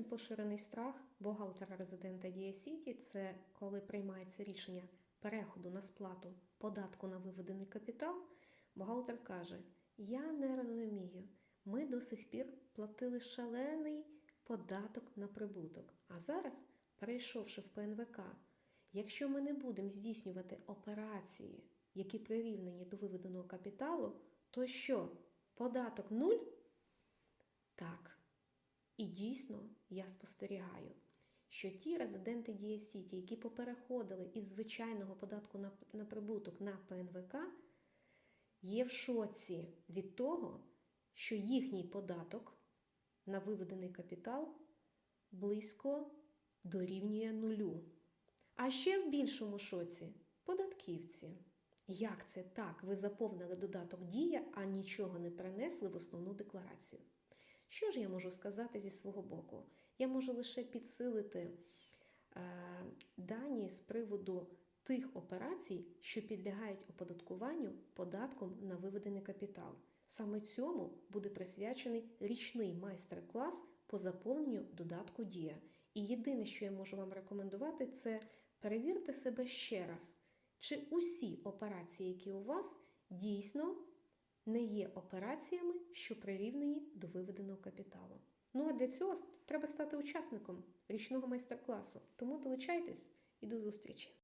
один поширений страх бухгалтера-резидента Дія Сіті це коли приймається рішення переходу на сплату податку на виведений капітал. Бухгалтер каже: Я не розумію, ми до сих пір платили шалений податок на прибуток. А зараз, перейшовши в ПНВК, якщо ми не будемо здійснювати операції, які прирівнені до виведеного капіталу, то що? Податок нуль? Так. І дійсно я спостерігаю, що ті резиденти Дія Сіті, які попереходили із звичайного податку на, на прибуток на ПНВК, є в шоці від того, що їхній податок на виведений капітал близько дорівнює нулю. А ще в більшому шоці податківці. Як це так? Ви заповнили додаток дія, а нічого не перенесли в основну декларацію. Що ж я можу сказати зі свого боку? Я можу лише підсилити е, дані з приводу тих операцій, що підлягають оподаткуванню податком на виведений капітал. Саме цьому буде присвячений річний майстер-клас по заповненню додатку Дія. І єдине, що я можу вам рекомендувати, це перевірте себе ще раз, чи усі операції, які у вас дійсно не є операціями, що прирівнені до виведеного капіталу. Ну а для цього треба стати учасником річного майстер-класу. Тому долучайтесь і до зустрічі!